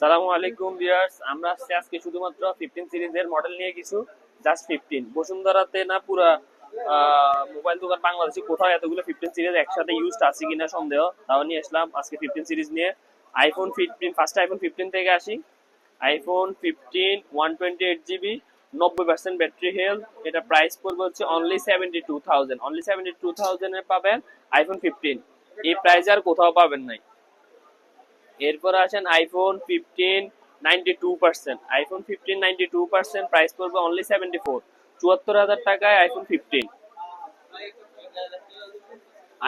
সালামু আলাইকুম ভিউয়ার্স, আমরা আসছি আজকে শুধুমাত্র 15 সিরিজের মডেল নিয়ে কিছু জাস্ট 15 বসুন্ধরাতে না পুরা মোবাইল দোকান বাংলাদেশে কোথাও এতগুলো 15 সিরিজ একসাথে ইউজড আছে কিনা সন্দেহ, তাও নিয়ে আসলাম আজকে 15 সিরিজ নিয়ে। আইফোন 15 ফার্স্ট আইফোন 15 থেকে আসি। আইফোন 15 128 জিবি নব্বই পার্সেন্ট ব্যাটারি হেলথ এটা প্রাইস পড়বে হচ্ছে only seventy two thousand only seventy two থাউজেন্ডে পাবেন আইফোন ফিফটিন এই প্রাইস আর কোথাও পাবেন নাই। এরপর আসেন iPhone fifteen ninety two percent iPhone fifteen ninety two percent price পড়বে অনলি সেভেন্টি ফোর চুয়াত্তর হাজার টাকায় আইফোন ফিফটিন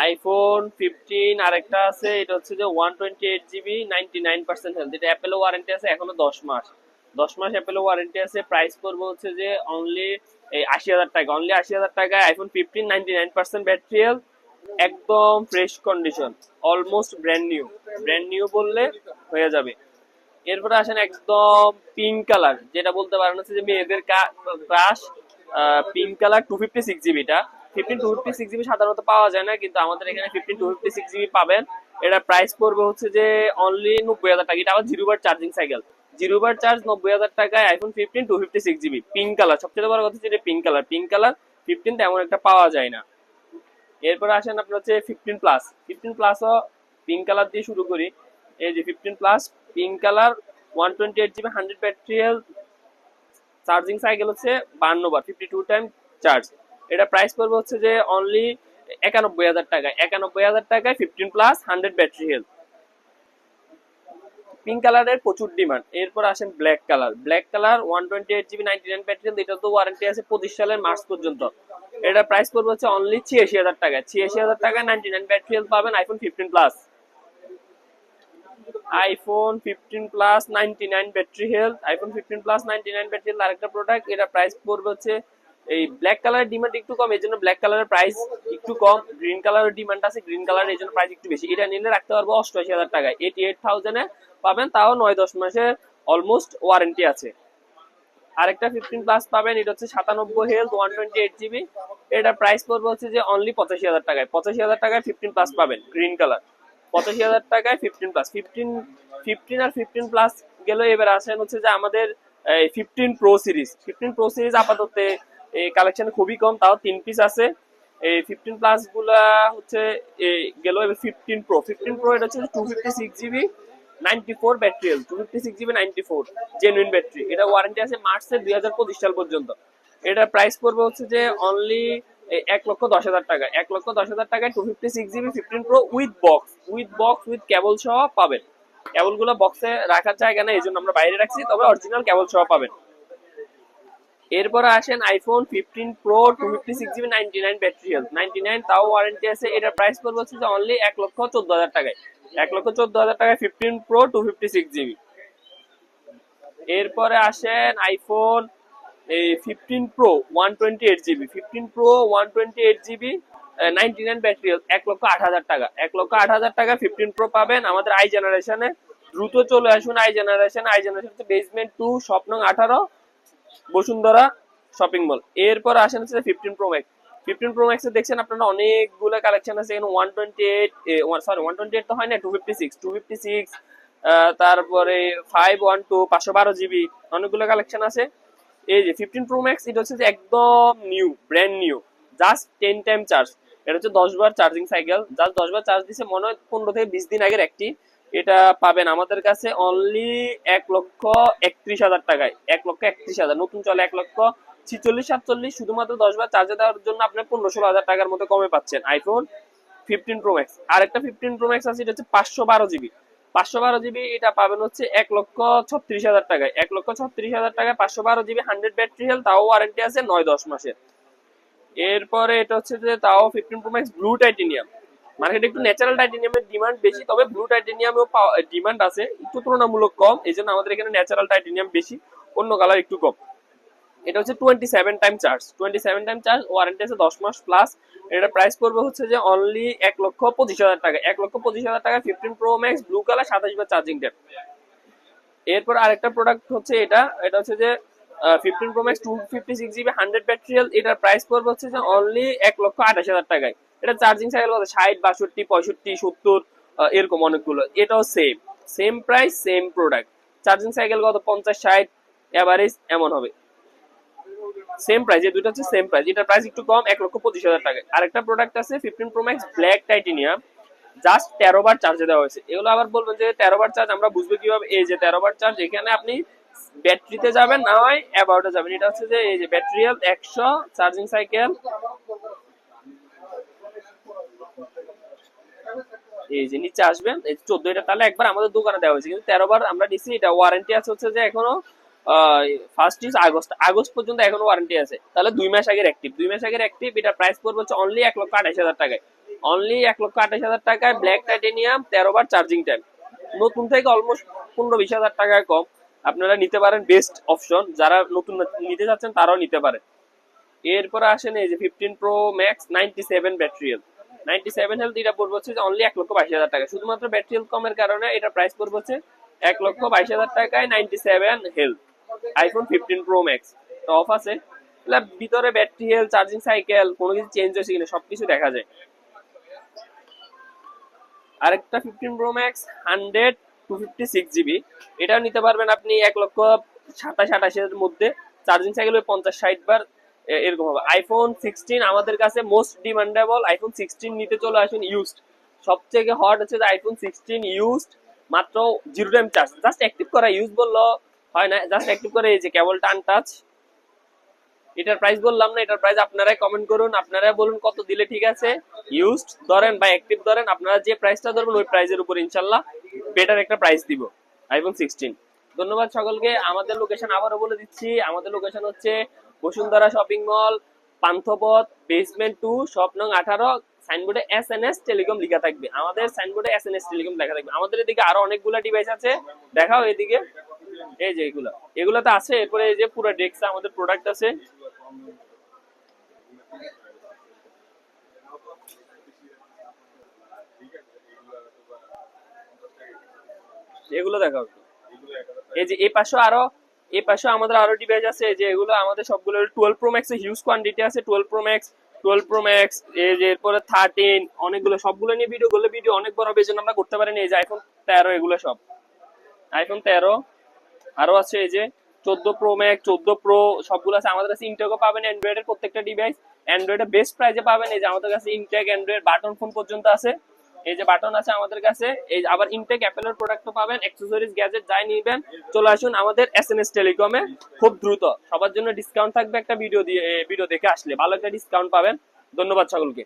আইফোন ফিফটিন আরেকটা আছে, এটা হচ্ছে যে one twenty eight GB ninety nine percent health এটা অ্যাপেলো ওয়ারেন্টি আছে এখনও দশ মাস। দশ মাস অ্যাপেলো ওয়ারেন্টি আছে প্রাইস পড়বে হচ্ছে যে অনলি এই আশি হাজার টাকা। অনলি আশি হাজার টাকায় iPhone fifteen ninety nine percent battery health একদম fresh condition almost brand new brand new বললে হয়ে যাবে। এরপরে আসেন একদম পিঙ্ক কালার যেটা বলতে পারেন হচ্ছে যে মেয়েদের crush pink colour two fifty six জিবিটা fifteen two. Fifty six GB সাধারণত পাওয়া যায় না, কিন্তু আমাদের এখানে fifteen two fifty six GB পাবেন। এটা প্রাইস পড়বে হচ্ছে যে অনলি নব্বই হাজার টাকা। এটা আবার জিরো বার চার্জিং সাইকেল জিরো বার চার্জ নব্বই হাজার টাকায় iPhone fifteen two fifty six GB pink colour সবচেয়ে বড় কথা হচ্ছে pink colour pink colour fifteen তেমন একটা পাওয়া যায় না। এরপর আসেন আপনার হচ্ছে ফিফটিন প্লাস ফিফটিন প্লাসও পিঙ্ক কালার দিয়ে শুরু করি। এই যে fifteen plus pink colour one twenty eight GB hundred ব্যাটারিয়াল charging cycle হচ্ছে বান্ন বার ফিফটি টু টাইম চার্জ এটা প্রাইস পড়বে হচ্ছে যে অনলি একানব্বই হাজার টাকায়। একানব্বই হাজার টাকায় fifteen plus hundred battery health pink কালারের প্রচুর ডিমান্ড এরপর আসেন black colour black colour one twenty eight GB ninety nine battery এটা তো ওয়ারেন্টি আছে পঁচিশ সালের মার্চ পর্যন্ত। এটা প্রাইস পড়বে হচ্ছে অনলি ছিয়াশি হাজার টাকা ছিয়াশি হাজার টাকা নাইনটি নাইন ব্যাটারি পাবেন iPhone fifteen plus iPhone fifteen plus ninety nine battery health iPhone fifteen plus ninety nine battery health আরেকটা প্রোডাক্ট এটা প্রাইস পড়বে হচ্ছে এই ব্ল্যাক কালারের ডিমান্ড একটু কম এই জন্য ব্ল্যাক কালারের প্রাইস একটু কম। গ্রিন কালারের ডিমান্ড আছে গ্রিন কালার এই জন্য প্রাইস একটু বেশি। এটা নিলে রাখতে পারব অষ্টআশি হাজার টাকায়। এইটি এইট থাউজেন্ডে পাবেন, তাও নয় দশ মাসের অলমোস্ট ওয়ারেন্টি আছে। আরেকটা ফিফটিন প্লাস পাবেন, এটা হচ্ছে সাতানব্বই health one twenty eight GB এটা প্রাইস পড়বে হচ্ছে যে অনলি পঁচাশি হাজার টাকায়। পঁচাশি হাজার টাকায় ফিফটিন প্লাস পাবেন গ্রিন কালার পঁচাশি হাজার টাকায় ফিফটিন প্লাস ফিফটিন ফিফটিন আর ফিফটিন প্লাস গেল এবার আসেন হচ্ছে যে আমাদের fifteen pro series fifteen pro series আপাতত এই কালেকশন খুবই কম, তাও তিন পিস আছে। এই ফিফটিন প্লাসগুলা হচ্ছে গেল ফিফটিন প্রো ফিফটিন প্রো এটা হচ্ছে two fifty six GB ninety four battery two fifty six GB ninety four genuine battery এটা ওয়ারেন্টি আছে মার্চের দুই হাজার পঁচিশ সাল পর্যন্ত। এটার প্রাইস পড়বে হচ্ছে যে অনলি এক লক্ষ দশ হাজার টাকা। এক লক্ষ দশ হাজার টাকায় two fifty six GB fifteen pro with box with box with cable সহ পাবেন। কেবলগুলো বক্সে রাখার জায়গা নেই, এই জন্য আমরা বাইরে রাখছি, তবে অরিজিনাল কেবল সহ পাবেন। এরপরে আসেন iPhone fifteen pro two fifty six GB ninety nine battery health ninety nine তাও ওয়ারেন্টি আছে। এটার প্রাইস পড়বে হচ্ছে যে অনলি এক লক্ষ চোদ্দ হাজার টাকায়। এক লক্ষ চোদ্দ হাজার টাকায় fifteen pro two fifty six GB এরপরে আসেন আইফোন এই fifteen pro one twenty eight GB fifteen pro one twenty eight GB ninety nine battery health এক লক্ষ আট হাজার টাকা। এক লক্ষ আট হাজার টাকা ফিফটিন প্রো পাবেন আমাদের আই জেনারেশনে দ্রুত চলে আসুন I generation I generation basement two স্বপ্ন আঠারো। বসুন্ধরা শপিং মল এরপর আসেন হচ্ছে fifteen pro max fifteen pro ম্যাক্সে দেখছেন আপনারা অনেকগুলো কালেকশন আছে। এখানে one twenty eight sorry one twenty eight তো হয় না two fifty six two fifty six তারপরে ফাইভ ওয়ান টু পাঁচশো বারো জিবি, অনেকগুলো কালেকশন আছে। এই যে ফিফটিন প্রো ম্যাক্স এটা হচ্ছে একদম new brand new just ten time charge এটা হচ্ছে দশ বার চার্জিং সাইকেল জাস্ট দশ বার চার্জ দিছে মনে হয় পনেরো থেকে বিশ দিন আগের একটি। এটা পাবেন আমাদের কাছে অনলি এক লক্ষ একত্রিশ হাজার টাকায়। এক লক্ষ একত্রিশ হাজার। নতুন চলে এক লক্ষ ছিচল্লিশ, সাতচল্লিশ, শুধুমাত্র দশ বার চার্জে দেওয়ার জন্য আপনি পনেরো ষোলো হাজার টাকার মতো কমে পাচ্ছেন। আইফোন ফিফটিন প্রো ম্যাক্স আর একটা ফিফটিন প্রো ম্যাক্স আছে, এটা হচ্ছে পাঁচশো বারো জিবি পাঁচশো বারো জিবি এটা পাবেন হচ্ছে এক লক্ষ ছত্রিশ হাজার টাকায়। এক লক্ষ ছত্রিশ হাজার টাকায় পাঁচশো বারো জিবি হান্ড্রেড ব্যাটারি হেল তাও ওয়ারেন্টি আছে নয় দশ মাসের। এরপরে এটা হচ্ছে যে তাও fifteen pro max blue titanium মার্কেটে একটু ন্যাচারাল টাইটেনিয়ামের ডিমান্ড বেশি, তবে ব্লু টাইটেনিয়ামেও ডিমান্ড আছে। একটু তুলনামূলক কম এই জন্য আমাদের এখানে ন্যাচারাল টাইটেনিয়াম বেশি, অন্য কালার একটু কম। এটা হচ্ছে twenty seven time charge twenty seven time charge warranty আছে দশ মাস প্লাস এটা প্রাইস পড়বে হচ্ছে যে অনলি এক লক্ষ পঁচিশ হাজার টাকা। এক লক্ষ পঁচিশ হাজার টাকা fifteen pro max blue colour সাতাশ বার চার্জিং ট্যাপ এরপর আরেকটা প্রোডাক্ট হচ্ছে এটা। এটা হচ্ছে যে fifteen pro max two fifty six GB hundred ব্যাটারিয়াল এটার প্রাইস পড়বে হচ্ছে যে অনলি এক লক্ষ আঠাশ হাজার টাকায়। এটা চার্জিং সাইকেল কত ষাট, বাষট্টি, পঁয়ষট্টি, সত্তর এরকম অনেকগুলো। এটাও same same price same product charging cycle কত? পঞ্চাশ, ষাট এভারেজ এমন হবে। সেম প্রাইস এই দুটো হচ্ছে সেম প্রাইস এটার প্রাইস একটু কম, এক লক্ষ পঁচিশ হাজার টাকা। আরেকটা প্রোডাক্ট আছে fifteen pro max black titanium just তেরো বার চার্জে দেওয়া হয়েছে। এগুলো আবার বলবেন যে তেরো বার চার্জ আমরা বুঝব কীভাবে? এই যে তেরো বার চার্জ এখানে আপনি ব্যাটারিতে যাবেন, না হয় অ্যাবাউটে যাবেন। এটা হচ্ছে যে, এই যে ব্যাটারি হেলথ একশো চার্জিং সাইকেল এই যে নিচে আসবেন এই চোদ্দ এটা তাহলে একবার আমাদের দোকানে দেওয়া হয়েছে। কিন্তু তেরো বার আমরা নিচ্ছি এটা ওয়ারেন্টি আছে হচ্ছে যে এখনও ফার্স্ট ইজ আগস্ট আগস্ট পর্যন্ত এখনও ওয়ারেন্টি আছে। তাহলে দুই মাস আগের অ্যাক্টিভ দুই মাস আগের অ্যাক্টিভ এটা প্রাইস পড়বে হচ্ছে অনলি এক লক্ষ আঠাশ হাজার টাকায়। অনলি এক লক্ষ আঠাশ হাজার টাকায় ব্ল্যাক টাইটেনিয়াম তেরো বার চার্জিং টাইম নতুন থেকে অলমোস্ট পনেরো বিশ হাজার টাকায় কম। আপনারা নিতে পারেন বেস্ট অপশন যারা নতুন নিতে চাচ্ছেন তারাও নিতে পারেন। এরপরে আসেন এই যে fifteen pro max ninety seven battery health ninety seven health এটা পড়বে হচ্ছে অনলি এক লক্ষ বাইশ হাজার টাকা। শুধুমাত্র ব্যাটারি হেলথ কমের কারণে এটা প্রাইস পড়বে হচ্ছে এক লক্ষ বাইশ হাজার টাকায় ninety seven health iPhone fifteen pro max তো অফ আছে। ভিতরে ব্যাটারি হেলথ চার্জিং সাইকেল কোনো কিছু চেঞ্জ হয়েছে কিনা, সবকিছু দেখা যায়। আরেকটা fifteen pro max hundred two fifty six GB এটাও নিতে পারবেন আপনি এক লক্ষ সাতাশ আঠাশের মধ্যে। চার্জিং সাইকেল পঞ্চাশ ষাট বার। এরকম হবে। আইফোন সিক্সটিন আমাদের কাছে মোস্ট ডিমান্ডেবল আইফোন সিক্সটিন নিতে চলে আসুন ইউজড সবথেকে হট হচ্ছে যে আইফোন সিক্সটিন ইউজড মাত্র zero time charge just active করা ইউজ বলল হয় না জাস্ট অ্যাক্টিভ করে এই যে কেবল টান টাচ এটার প্রাইস বললাম না, এটার প্রাইস আপনারাই কমেন্ট করুন আপনারা বলুন কত দিলে ঠিক আছে। ইউজড ধরেন বা অ্যাক্টিভ ধরেন, আপনারা যে প্রাইসটা ধরবেন ওই প্রাইসের উপর ইনশাল্লাহ বেটার একটা প্রাইস দিব আইফোন সিক্সটিন ধন্যবাদ সকলকে, আমাদের লোকেশন আবারও বলে দিচ্ছি, আমাদের লোকেশন হচ্ছে Bashundhara shopping mall, Panthapath basement two shop নং আঠারো সাইনবোর্ডে এস এন এস টেলিকম লেখা থাকবে। আমাদের সাইনবোর্ডে এস এন এস টেলিকম লেখা থাকবে। আমাদের এদিকে আরও অনেকগুলো ডিভাইস আছে। দেখাও এদিকে। এই যে এগুলো। এগুলো তো আছে, এরপরে এই যে পুরো ডেস্ক আমাদের প্রোডাক্ট আছে। এগুলো দেখাও। এই যে এই পাশে আরও এই পাশে আমাদের আরও ডিভাইস আছে যে এগুলো আমাদের সবগুলো twelve pro max huge quantity আছে twelve pro max twelve pro max এরপরে থার্টিন অনেকগুলো, সবগুলো নিয়ে ভিডিও করলে ভিডিও অনেক বড় হবে আমরা করতে পারিনি, এই যে আইফোন তেরো এগুলো সব। আইফোন তেরো, আরও আছে এই যে চোদ্দ প্রো ম্যাক্স চোদ্দ প্রো সবগুলো আছে, আমাদের কাছে ইনটেকও পাবেন অ্যান্ড্রয়েডের প্রত্যেকটা ডিভাইস অ্যান্ড্রয়েডের বেস্ট প্রাইসে পাবেন, এই যে আমাদের কাছে ইনটেক অ্যান্ড্রয়েড বাটন ফোন পর্যন্ত আছে। এই যে বাটন আছে আমাদের কাছে, এই আবার ইনটেক অ্যাপেলের প্রোডাক্টও পাবেন অ্যাক্সেসরিজ গ্যাজেট যাই নিবেন, চলে আসুন আমাদের এস এন এস টেলিকমে খুব দ্রুত। সবার জন্য ডিসকাউন্ট থাকবে একটা ভিডিও দিয়ে ভিডিও দেখে আসলে, ভালো একটা ডিসকাউন্ট পাবেন। ধন্যবাদ সকলকে।